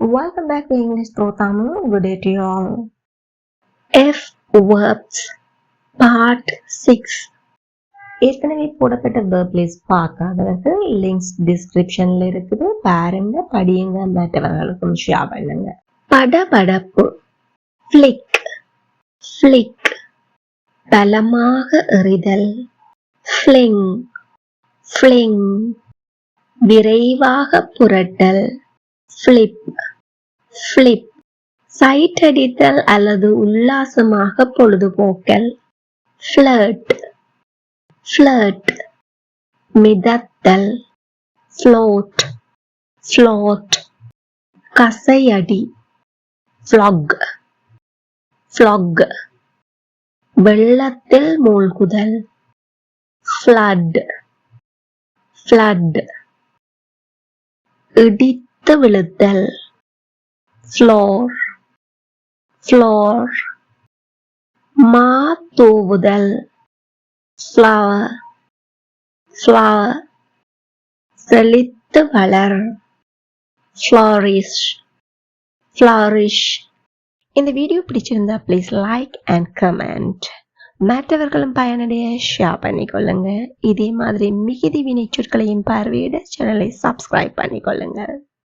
Welcome back to English Pro Tamil. Good day to you all. F verbs part 6 ஏற்கனவே போடப்பட்ட verb list பார்க்காதவர்கள் links டிஸ்கிரிப்ஷன்ல இருக்குது. பாருங்க படியுங்க மற்றவர்களுக்கும் ஷேர் பண்ணுங்க. படபடப்பு ஃபிளிக் ஃபிளிக் பலமாக எறிதல் ஃப்ளிங் ஃப்ளிங் விரைவாக புரட்டல். ஃபிளிப் ஃபிளிப் சைட் அடித்தல் அல்லது உல்லாசமாக பொழுதுபோக்கல். ஃப்ளர்ட் ஃப்ளர்ட் மிதத்தல். ஃப்ளோட் ஃப்ளோட் கசையடி. ஃப்ளாக் ஃப்ளாக் வெள்ளத்தில் மூழ்குதல். ஃப்ளட் ஃப்ளட் இடித்து விழுத்தல். ஃப்ளோர் ஃப்ளோர் மா தூவுதல். ஃப்ளவர் ஃப்ளவர் செழித்து வளர். ஃப்ளாரிஷ் ஃப்ளாரிஷ் இந்த வீடியோ பிடிச்சிருந்தா ப்ளீஸ் லைக் அண்ட் கமெண்ட் மற்றவர்களும் பயனடைய ஷேர் பண்ணிக்கொள்ளுங்க. இதே மாதிரி மிகுதி வினைச்சொற்களையும் பார்வையிட சேனலை சப்ஸ்கிரைப் பண்ணிக்கொள்ளுங்க.